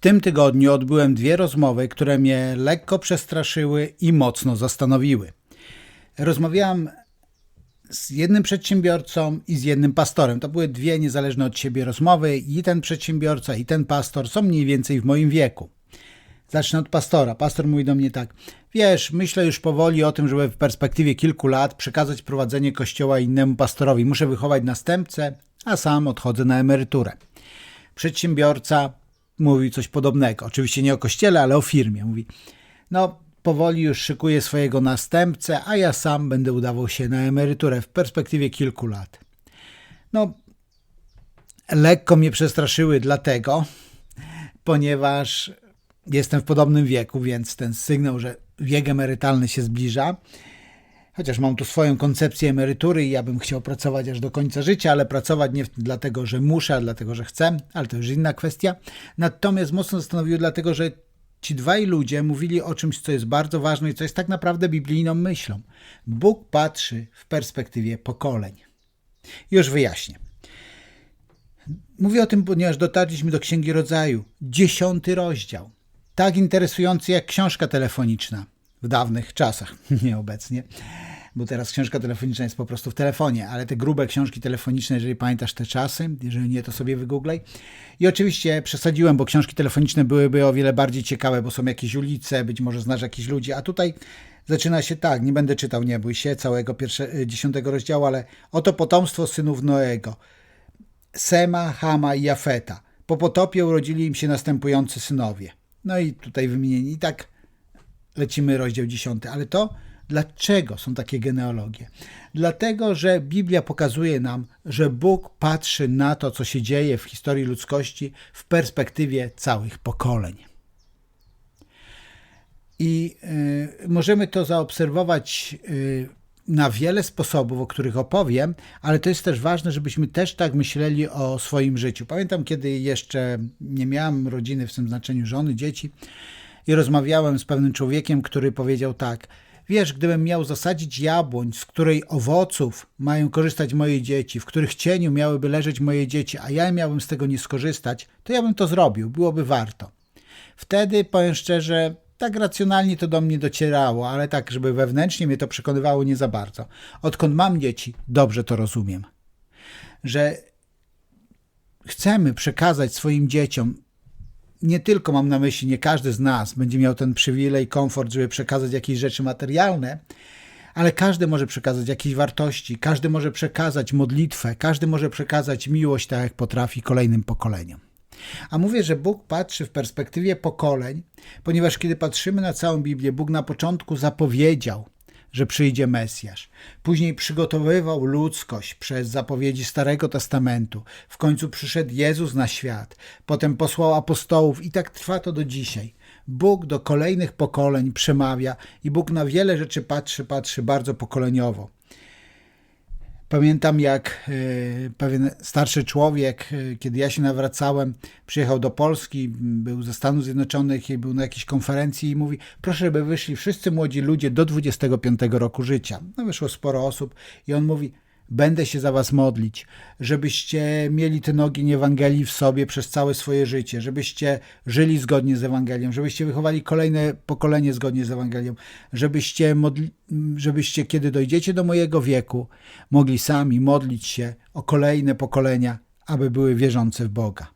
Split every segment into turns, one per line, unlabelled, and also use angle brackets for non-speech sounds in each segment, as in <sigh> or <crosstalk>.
tym tygodniu odbyłem dwie rozmowy, które mnie lekko przestraszyły i mocno zastanowiły. Rozmawiałem z jednym przedsiębiorcą i z jednym pastorem. To były dwie niezależne od siebie rozmowy i ten przedsiębiorca i ten pastor są mniej więcej w moim wieku. Zacznę od pastora. Pastor mówi do mnie tak: Wiesz, myślę już powoli o tym, żeby w perspektywie kilku lat przekazać prowadzenie kościoła innemu pastorowi. Muszę wychować następcę, a sam odchodzę na emeryturę. Przedsiębiorca mówi coś podobnego. Oczywiście nie o kościele, ale o firmie. Mówi: No, powoli już szykuję swojego następcę, a ja sam będę udawał się na emeryturę w perspektywie kilku lat. No, lekko mnie przestraszyły dlatego, ponieważ jestem w podobnym wieku, więc ten sygnał, że wiek emerytalny się zbliża. Chociaż mam tu swoją koncepcję emerytury i ja bym chciał pracować aż do końca życia, ale pracować nie dlatego, że muszę, a dlatego, że chcę, ale to już inna kwestia. Natomiast mocno zastanowiło dlatego, że ci dwaj ludzie mówili o czymś, co jest bardzo ważne i co jest tak naprawdę biblijną myślą. Bóg patrzy w perspektywie pokoleń. Już wyjaśnię. Mówię o tym, ponieważ dotarliśmy do Księgi Rodzaju, dziesiąty rozdział. Tak interesujący jak książka telefoniczna w dawnych czasach, <laughs> nie obecnie, bo teraz książka telefoniczna jest po prostu w telefonie, ale te grube książki telefoniczne, jeżeli pamiętasz te czasy, jeżeli nie, to sobie wygooglej. I oczywiście przesadziłem, bo książki telefoniczne byłyby o wiele bardziej ciekawe, bo są jakieś ulice, być może znasz jakichś ludzi, a tutaj zaczyna się tak, nie będę czytał, nie bój się, całego pierwsze, dziesiątego rozdziału, ale oto potomstwo synów Noego, Sema, Hama i Jafeta. Po potopie urodzili im się następujący synowie. No i tutaj wymienieni. Tak lecimy rozdział 10. Ale to dlaczego są takie genealogie? Dlatego, że Biblia pokazuje nam, że Bóg patrzy na to, co się dzieje w historii ludzkości w perspektywie całych pokoleń. I y, możemy to zaobserwować y, na wiele sposobów, o których opowiem, ale to jest też ważne, żebyśmy też tak myśleli o swoim życiu. Pamiętam, kiedy jeszcze nie miałem rodziny w tym znaczeniu żony, dzieci i rozmawiałem z pewnym człowiekiem, który powiedział tak: Wiesz, gdybym miał zasadzić jabłoń, z której owoców mają korzystać moje dzieci, w których cieniu miałyby leżeć moje dzieci, a ja miałbym z tego nie skorzystać, to ja bym to zrobił, byłoby warto. Wtedy, powiem szczerze, tak racjonalnie to do mnie docierało, ale tak, żeby wewnętrznie mnie to przekonywało nie za bardzo. Odkąd mam dzieci, dobrze to rozumiem. Że chcemy przekazać swoim dzieciom, nie tylko mam na myśli, nie każdy z nas będzie miał ten przywilej, komfort, żeby przekazać jakieś rzeczy materialne, ale każdy może przekazać jakieś wartości, każdy może przekazać modlitwę, każdy może przekazać miłość, tak jak potrafi kolejnym pokoleniom. A mówię, że Bóg patrzy w perspektywie pokoleń, ponieważ kiedy patrzymy na całą Biblię, Bóg na początku zapowiedział, że przyjdzie Mesjasz. Później przygotowywał ludzkość przez zapowiedzi Starego Testamentu. W końcu przyszedł Jezus na świat. Potem posłał apostołów i tak trwa to do dzisiaj. Bóg do kolejnych pokoleń przemawia i Bóg na wiele rzeczy patrzy, patrzy bardzo pokoleniowo. Pamiętam, jak e, pewien starszy człowiek, e, kiedy ja się nawracałem, przyjechał do Polski, był ze Stanów Zjednoczonych i był na jakiejś konferencji i mówi: Proszę, żeby wyszli wszyscy młodzi ludzie do 25 roku życia. No, wyszło sporo osób i on mówi: Będę się za was modlić, żebyście mieli ten ogień Ewangelii w sobie przez całe swoje życie, żebyście żyli zgodnie z Ewangelią, żebyście wychowali kolejne pokolenie zgodnie z Ewangelią, żebyście, żebyście kiedy dojdziecie do mojego wieku, mogli sami modlić się o kolejne pokolenia, aby były wierzące w Boga.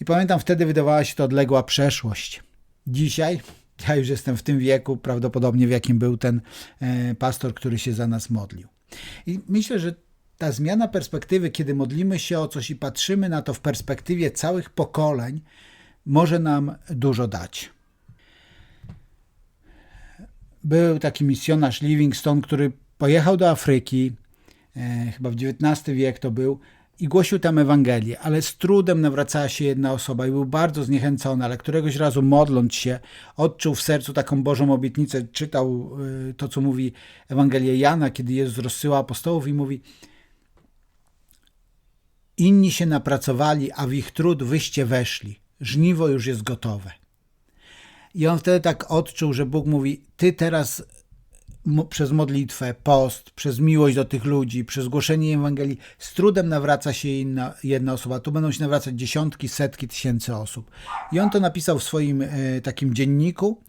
I pamiętam, wtedy wydawała się to odległa przeszłość. Dzisiaj ja już jestem w tym wieku, prawdopodobnie w jakim był ten e, pastor, który się za nas modlił. I myślę, że ta zmiana perspektywy, kiedy modlimy się o coś i patrzymy na to w perspektywie całych pokoleń, może nam dużo dać. Był taki misjonarz Livingstone, który pojechał do Afryki, e, chyba w XIX wiek to był, i głosił tam Ewangelię, ale z trudem nawracała się jedna osoba i był bardzo zniechęcony, ale któregoś razu modląc się, odczuł w sercu taką Bożą obietnicę, czytał y, to, co mówi Ewangelia Jana, kiedy Jezus rozsyła apostołów i mówi inni się napracowali, a w ich trud wyście weszli. Żniwo już jest gotowe. I on wtedy tak odczuł, że Bóg mówi, ty teraz przez modlitwę, post, przez miłość do tych ludzi, przez głoszenie Ewangelii, z trudem nawraca się inna, jedna osoba. Tu będą się nawracać dziesiątki, setki tysięcy osób. I on to napisał w swoim e, takim dzienniku.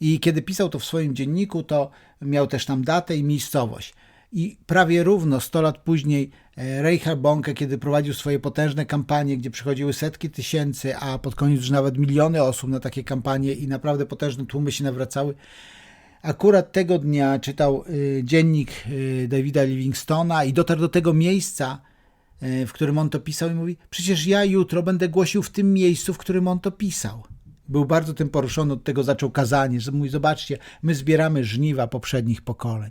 I kiedy pisał to w swoim dzienniku, to miał też tam datę i miejscowość. I prawie równo 100 lat później e, Reinhard Bonke, kiedy prowadził swoje potężne kampanie, gdzie przychodziły setki tysięcy, a pod koniec już nawet miliony osób na takie kampanie i naprawdę potężne tłumy się nawracały, akurat tego dnia czytał y, dziennik y, Davida Livingstona i dotarł do tego miejsca, y, w którym on to pisał i mówi, przecież ja jutro będę głosił w tym miejscu, w którym on to pisał. Był bardzo tym poruszony, od tego zaczął kazanie, że mówi, zobaczcie, my zbieramy żniwa poprzednich pokoleń.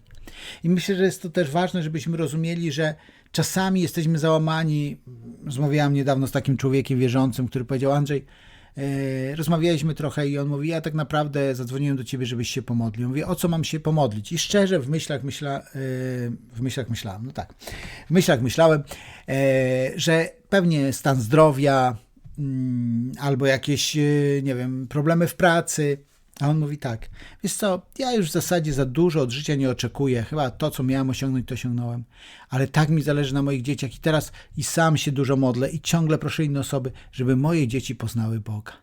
I myślę, że jest to też ważne, żebyśmy rozumieli, że czasami jesteśmy załamani. Rozmawiałem niedawno z takim człowiekiem wierzącym, który powiedział, Andrzej, rozmawialiśmy trochę i on mówi, ja tak naprawdę zadzwoniłem do ciebie, żebyś się pomodlił. Mówię, o co mam się pomodlić? I szczerze w myślach myśla, e, w myślach myślałem, no tak, w myślach myślałem, e, że pewnie stan zdrowia, mm, albo jakieś, e, nie wiem, problemy w pracy. A on mówi tak, wiesz co, ja już w zasadzie za dużo od życia nie oczekuję, chyba to, co miałem osiągnąć, to osiągnąłem, ale tak mi zależy na moich dzieciach i teraz i sam się dużo modlę i ciągle proszę inne osoby, żeby moje dzieci poznały Boga.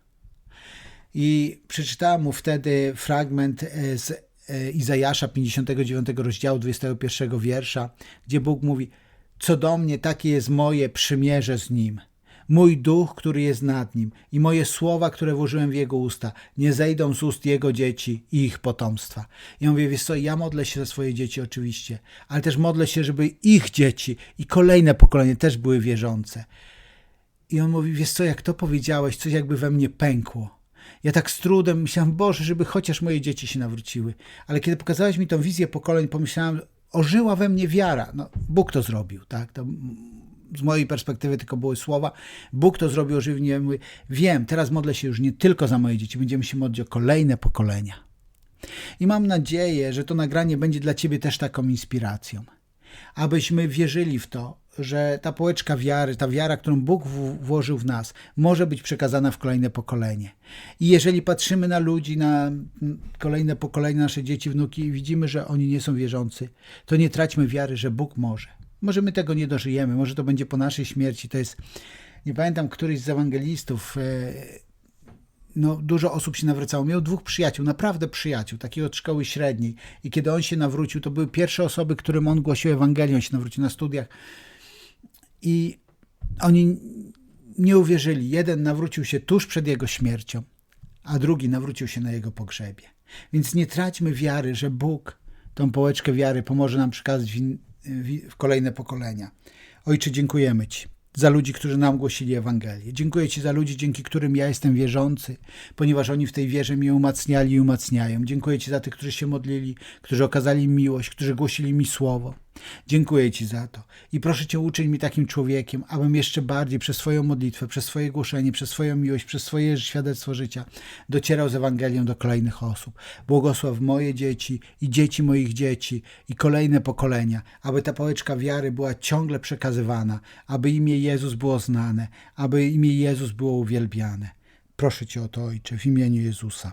I przeczytałem mu wtedy fragment e, z e, Izajasza 59 rozdziału 21 wiersza, gdzie Bóg mówi, co do mnie, takie jest moje przymierze z Nim. Mój duch, który jest nad nim, i moje słowa, które włożyłem w jego usta, nie zejdą z ust jego dzieci i ich potomstwa. I on mówi, wiesz co, ja modlę się za swoje dzieci oczywiście, ale też modlę się, żeby ich dzieci i kolejne pokolenie też były wierzące. I on mówi, wiesz co, jak to powiedziałeś, coś jakby we mnie pękło. Ja tak z trudem myślałem, Boże, żeby chociaż moje dzieci się nawróciły. Ale kiedy pokazałeś mi tą wizję pokoleń, pomyślałem, ożyła we mnie wiara. No, Bóg to zrobił, tak? To z mojej perspektywy tylko były słowa. Bóg to zrobił ożywnie. Mówię, wiem, teraz modlę się już nie tylko za moje dzieci, będziemy się modlić o kolejne pokolenia. I mam nadzieję, że to nagranie będzie dla Ciebie też taką inspiracją. Abyśmy wierzyli w to, że ta pałeczka wiary, ta wiara, którą Bóg włożył w nas, może być przekazana w kolejne pokolenie. I jeżeli patrzymy na ludzi, na kolejne pokolenia, nasze dzieci, wnuki i widzimy, że oni nie są wierzący, to nie traćmy wiary, że Bóg może. Może my tego nie dożyjemy, może to będzie po naszej śmierci. To jest, nie pamiętam, któryś z ewangelistów, no, dużo osób się nawracało. Miał dwóch przyjaciół, naprawdę przyjaciół, takiego od szkoły średniej. I kiedy on się nawrócił, to były pierwsze osoby, którym on głosił Ewangelię, on się nawrócił na studiach. I oni nie uwierzyli. Jeden nawrócił się tuż przed jego śmiercią, a drugi nawrócił się na jego pogrzebie. Więc nie traćmy wiary, że Bóg tą połeczkę wiary pomoże nam przekazać w, w kolejne pokolenia. Ojcze, dziękujemy Ci za ludzi, którzy nam głosili Ewangelię. Dziękuję Ci za ludzi, dzięki którym ja jestem wierzący, ponieważ oni w tej wierze mnie umacniali i umacniają. Dziękuję Ci za tych, którzy się modlili, którzy okazali mi miłość, którzy głosili mi słowo. Dziękuję Ci za to i proszę Cię uczyń mi takim człowiekiem, abym jeszcze bardziej przez swoją modlitwę, przez swoje głoszenie, przez swoją miłość, przez swoje świadectwo życia docierał z Ewangelią do kolejnych osób. Błogosław moje dzieci i dzieci moich dzieci i kolejne pokolenia, aby ta pałeczka wiary była ciągle przekazywana, aby imię Jezus było znane, aby imię Jezus było uwielbiane. Proszę Cię o to, Ojcze, w imieniu Jezusa.